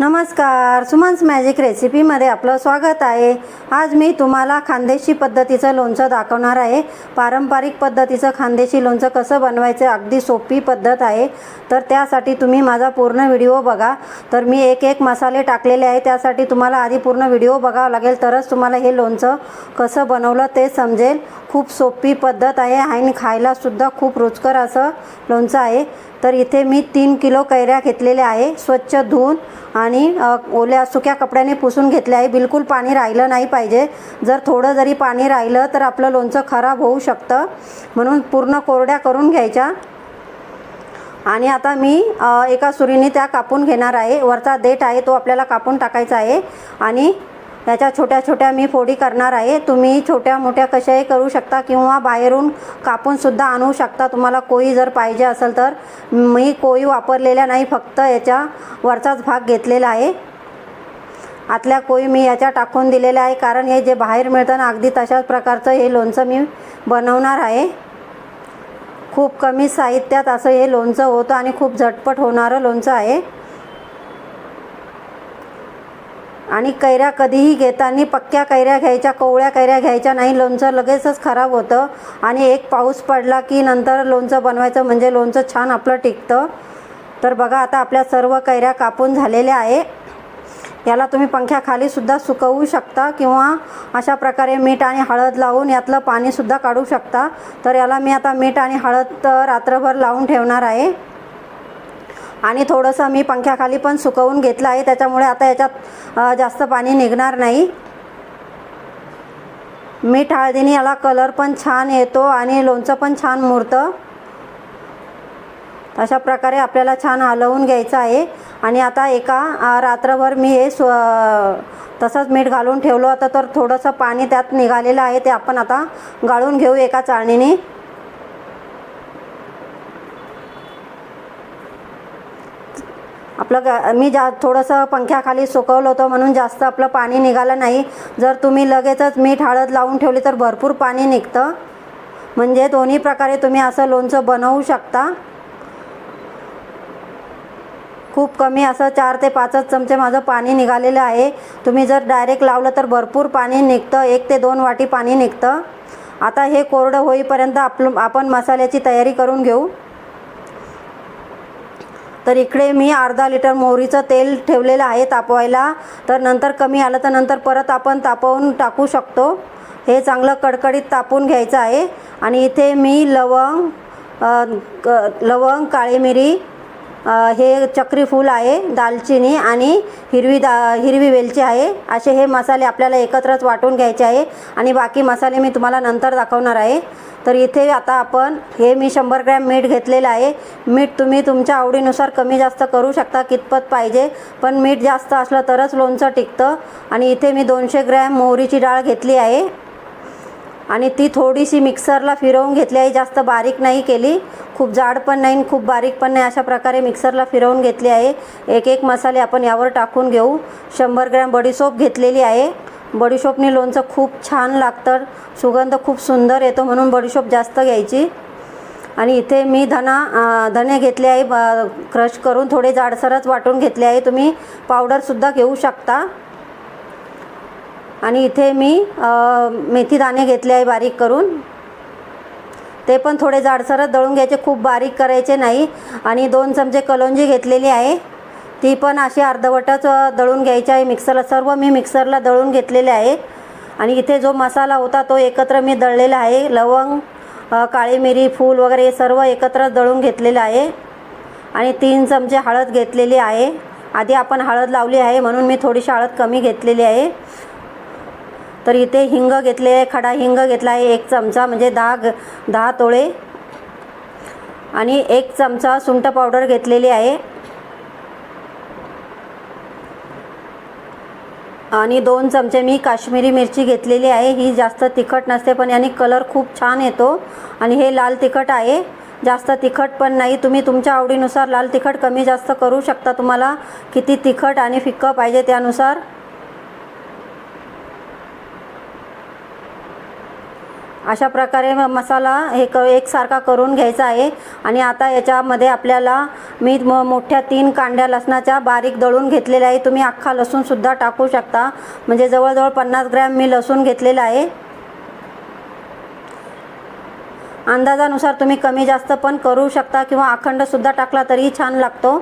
नमस्कार सुमन्स मॅजिक रेसिपीमध्ये आपलं स्वागत आहे. आज मी तुम्हाला खानदेशी पद्धतीचं लोणचं दाखवणार आहे. पारंपरिक पद्धतीचं खानदेशी लोणचं कसं बनवायचं अगदी सोपी पद्धत आहे. तर त्यासाठी तुम्ही माझा पूर्ण व्हिडिओ बघा. तर मी एक एक मसाले टाकलेले आहे. त्यासाठी तुम्हाला आधी पूर्ण व्हिडिओ बघावा लागेल. तरच तुम्हाला हे लोणचं कसं बनवलं ते समजेल. खूप सोपी पद्धत आहे आणि खायलासुद्धा खूप रुचकर असं लोणचं आहे. तर इथे मी तीन किलो कैऱ्या घेतलेल्या आहे. स्वच्छ धुवून आणि ओल्या सुक्या कपड्याने पुसून घेतले आहे. बिलकुल पाणी राहिलं नाही पाहिजे. जर थोडं जरी पाणी राहिलं तर आपलं लोणचं खराब होऊ शकतं. म्हणून पूर्ण कोरड्या करून घ्यायच्या. आणि आता मी एका सुरीने त्या कापून घेणार आहे. वरचा देठ आहे तो आपल्याला कापून टाकायचा आहे. आणि याच्या छोट्या छोट्या मी फोडी करणार आहे. तुम्ही छोट्या मोठ्या कशाही करू शकता किंवा बाहेरून कापूनसुद्धा आणू शकता. तुम्हाला कोळी जर पाहिजे असेल तर. मी कोळी वापरलेल्या नाही फक्त याच्या वरचाच भाग घेतलेला आहे. आतल्या कोळी मी याच्या टाकून दिलेल्या आहे. कारण हे जे बाहेर मिळतं ना अगदी तशाच प्रकारचं हे लोणचं मी बनवणार आहे. खूप कमी साहित्यात असं हे लोणचं होतं आणि खूप झटपट होणारं लोणचं आहे. आणि कैऱ्या कधीही घेताना पक्क्या कैऱ्या घ्यायच्या कोवळ्या कैऱ्या घ्यायच्या नाही. लोणचं लगेचच खराब होतं. आणि एक पाऊस पडला की नंतर लोणचं बनवायचं म्हणजे लोणचं छान आपलं टिकतं. तर बघा आता आपल्या सर्व कैऱ्या कापून झालेल्या आहे. याला तुम्ही पंख्याखालीसुद्धा सुकवू शकता किंवा अशा प्रकारे मीठ आणि हळद लावून यातलं पाणीसुद्धा काढू शकता. तर याला मी आता मीठ आणि हळद रात्रभर लावून ठेवणार आहे. आणि थोडंसं मी पंख्याखाली पण सुकवून घेतलं आहे. त्याच्यामुळे आता याच्यात जास्त पाणी निघणार नाही. मीठ हळदीने याला कलर पण छान येतो आणि लोणचं पण छान मुरतं. अशा प्रकारे आपल्याला छान हलवून घ्यायचं आहे. आणि आता एका रात्रभर मी हे स्व तसंच मीठ घालून ठेवलं. होतं तर थोडंसं पाणी त्यात निघालेलं आहे. ते आपण आता गाळून घेऊ एका चाळणीने. आपलं ग मी जा थोडंसं पंख्याखाली सुकवलं होतं म्हणून जास्त आपलं पाणी निघालं नाही. जर तुम्ही लगेचच मीठ हळद लावून ठेवली तर भरपूर पाणी निघतं. म्हणजे दोन्ही प्रकारे तुम्ही असं लोणचं बनवू शकता. खूप कमी असं चार ते पाचच चमचे माझं पाणी निघालेलं आहे. तुम्ही जर डायरेक्ट लावलं तर भरपूर पाणी निघतं. एक ते दोन वाटी पाणी निघतं. आता हे कोरडं होईपर्यंत आपलं आपण मसाल्याची तयारी करून घेऊ. तर इकडे मी अर्धा लिटर मोहरीचं तेल ठेवलेलं आहे तापवायला. तर नंतर कमी आलं तर नंतर परत आपण तापवून टाकू शकतो. हे चांगलं कडकडीत तापून घ्यायचं आहे. आणि इथे मी लवंग क- लवंग काळी मिरी हे चक्रीफूल आहे दालचिनी आणि हिरवी दा हिरवी वेलची आहे. असे हे मसाले आपल्याला एकत्रच वाटून घ्यायचे आहे. आणि बाकी मसाले मी तुम्हाला नंतर दाखवणार आहे. तर इथे आता आपण हे मी शंभर ग्रॅम मीठ घेतलेलं आहे. मीठ तुम्ही तुमच्या आवडीनुसार कमी जास्त करू शकता कितपत पाहिजे. पण मीठ जास्त असलं तरच लोणचं टिकतं. आणि इथे मी दोनशे ग्रॅम मोहरीची डाळ घेतली आहे. आणि ती थोडीशी मिक्सरला फिरवून घेतली आहे. जास्त बारीक नाही केली. खूप जाड पण नाही खूप बारीक पण नाही. अशा प्रकारे मिक्सरला फिरवून घेतली आहे. एक एक मसाले आपण यावर टाकून घेऊ. शंभर ग्रॅम बडीसोप घेतलेली आहे. बडीशोपने लोणचं खूप छान लागतं सुगंध खूप सुंदर येतो म्हणून बडीशोप जास्त घ्यायची. आणि इथे मी धना धने घेतले आहे ब क्रश करून थोडे जाडसरच वाटून घेतले आहे. तुम्ही पावडरसुद्धा घेऊ शकता. आणि इथे मी मेथी दाणे घेतले आहे बारीक करून. ते पण थोडे जाडसरच दळून घ्यायचे खूप बारीक करायचे नाही. आणि दोन चमचे कलोंजी घेतलेली आहे. ती पण अशी अर्धवटच दळून घ्यायची आहे मिक्सरला सर्व मी मिक्सरला दळून घेतलेले आहे आणि इथे जो मसाला होता तो एकत्र मी दळलेला आहे. लवंग काळी मिरी फूल वगैरे हे सर्व एकत्रच दळून घेतलेलं आहे. आणि तीन चमचे हळद घेतलेली आहे. आधी आपण हळद लावली आहे म्हणून मी थोडीशी हळद कमी घेतलेली आहे. तर इथे हिंग घेतले आहे खडा हिंग घेतला आहे. एक चमचा म्हणजे दहा ग दहा तोळे. आणि एक चमचा सुंठ पावडर घेतलेली आहे. आणि दोन चमचे मी काश्मीरी मिरची घेतलेली आहे. ही जास्त तिखट नसते पण याने कलर खूप छान येतो. आणि हे लाल तिखट आहे. जास्त तिखट पण नाही. तुम्ही तुमच्या आवडीनुसार लाल तिखट कमी जास्त करू शकता. तुम्हाला किती तिखट आणि फिक्कं पाहिजे त्यानुसार अशा प्रकारे मसाला हे क एकसारखा करून घ्यायचा आहे. आणि आता याच्यामध्ये आपल्याला मी म मोठ्या तीन कांड्या लसणाच्या बारीक दळून घेतलेल्या आहे. तुम्ही अख्खा लसूणसुद्धा टाकू शकता. म्हणजे जवळजवळ पन्नास ग्रॅम मी लसूण घेतलेला आहे. अंदाजानुसार तुम्ही कमी जास्त पण करू शकता किंवा अखंडसुद्धा टाकला तरीही छान लागतो.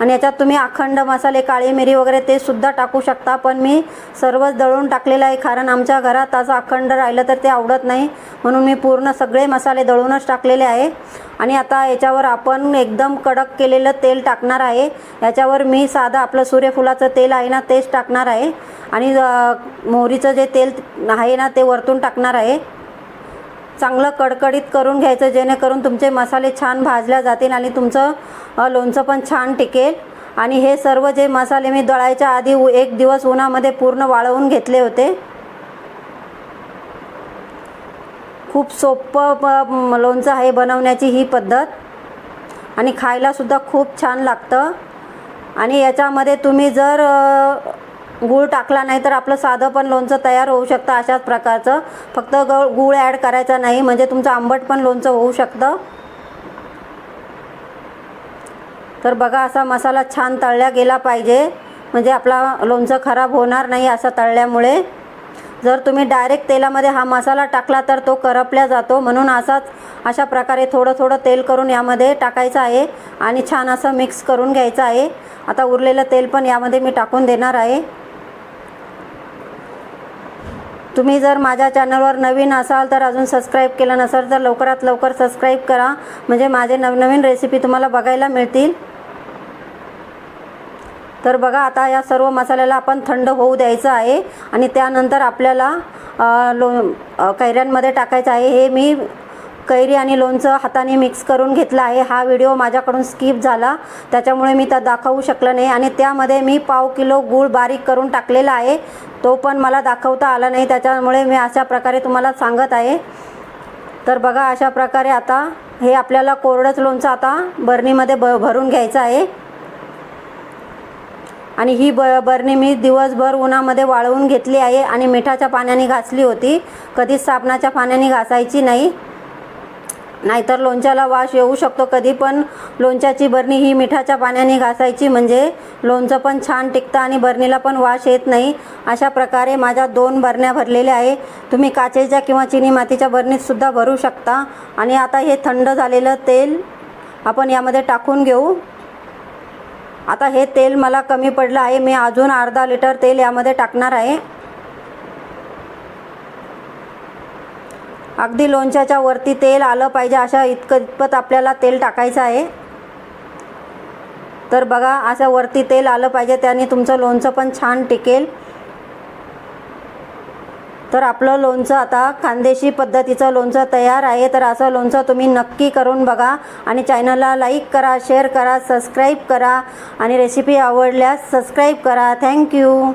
आणि याच्यात तुम्ही अखंड मसाले काळी मिरी वगैरे ते सुद्धा टाकू शकता. पण मी सर्वच दळून टाकलेलं आहे कारण आमच्या घरात असं अखंड राहिलं तर ते आवडत नाही. म्हणून मी पूर्ण सगळे मसाले दळूनच टाकलेले आहे. आणि आता याच्यावर आपण एकदम कडक केलेलं तेल टाकणार आहे. याच्यावर मी साधं आपलं सूर्यफुलाचं तेल आहे ना तेच टाकणार आहे. आणि मोहरीचं जे तेल आहे ना ते वरतून टाकणार आहे. चांगलं कडकडीत करून घ्यायचं जेणेकरून तुमचे मसाले छान भाजल्या जातील आणि तुमचं लोणचं पण छान टिकेल. आणि हे सर्व जे मसाले मी दळायच्या आधी एक दिवस उन्हामध्ये पूर्ण वाळवून घेतले होते. खूप सोपं प- लोणचं आहे बनवण्याची ही पद्धत. आणि खायलासुद्धा खूप छान लागतं. आणि याच्यामध्ये तुम्ही जर गूळ टाकला नाही तर आपलं साधं पण लोणचं तयार होऊ शकतं अशाच प्रकारचं. फक्त ग गूळ ॲड करायचा नाही म्हणजे तुमचं आंबट पण लोणचं होऊ शकतं. तर बघा असा मसाला छान तळल्या गेला पाहिजे. म्हणजे आपला लोणचं खराब होणार नाही असं तळल्यामुळे. जर तुम्ही डायरेक्ट तेलामध्ये हा मसाला टाकला तर तो करपल्या जातो. म्हणून असाच अशा प्रकारे थोडं थोडं तेल करून यामध्ये टाकायचं आहे आणि छान असं मिक्स करून घ्यायचं आहे. आता उरलेलं तेल पण यामध्ये मी टाकून देणार आहे. तुम्ही जर माझ्या चॅनलवर नवीन असाल तर अजून सबस्क्राईब केलं नसेल तर लवकरात लवकर सबस्क्राईब करा. म्हणजे माझे नवनवीन रेसिपी तुम्हाला बघायला मिळतील. तर बघा आता या सर्व मसाल्याला आपण थंड होऊ द्यायचं आहे आणि त्यानंतर आपल्याला लो कैऱ्यांमध्ये टाकायचं आहे. हे मी कैरी आणि लोणचं हाताने मिक्स करून घेतलं आहे. हा व्हिडिओ माझ्याकडून स्किप झाला. त्याच्यामुळे मी त्या दाखवू शकलं नाही आणि त्यामध्ये मी पाव किलो गूळ बारीक करून टाकलेला आहे. तो पण मला दाखवता आला नाही. त्याच्यामुळे मी अशा प्रकारे तुम्हाला सांगत आहे. तर बघा अशा प्रकारे आता हे आपल्याला कोरडंच लोणचं आता बरणीमध्ये ब भरून घ्यायचं आहे. आणि ही ब बरणी मी दिवसभर उन्हामध्ये वाळवून घेतली आहे आणि मिठाच्या पाण्याने घासली होती. कधीच साबणाच्या पाण्याने घासायची नाही. नाहीतर लोणच्याला वास येऊ शकतो कधी पण. लोणच्याची बरणी ही मिठाच्या पाण्याने घासायची म्हणजे लोणचं पण छान टिकतं आणि बरणीला पण वास येत नाही. अशा प्रकारे माझ्या दोन बरण्या भरलेल्या आहे तुम्ही काचेच्या किंवा चिनी मातीच्या बरणीतसुद्धा भरू शकता. आणि आता हे थंड झालेलं तेल आपण यामध्ये टाकून घेऊ. आता हे तेल मला कमी पडलं आहे. मी अजून अर्धा लिटर तेल यामध्ये टाकणार आहे. अगदी लोणच्याच्या वरती तेल आलं पाहिजे अशा इतकं इतपत आपल्याला तेल टाकायचं आहे. तर बघा असं वरती तेल आलं पाहिजे त्याने तुमचं लोणचं पण छान टिकेल. तर आपलं लोणचं आता खानदेशी पद्धतीचं लोणचं तयार आहे. तर असं लोणचं तुम्ही नक्की करून बघा आणि चॅनलला लाईक करा शेअर करा सबस्क्राईब करा आणि रेसिपी आवडल्यास सबस्क्राईब करा. थँक्यू.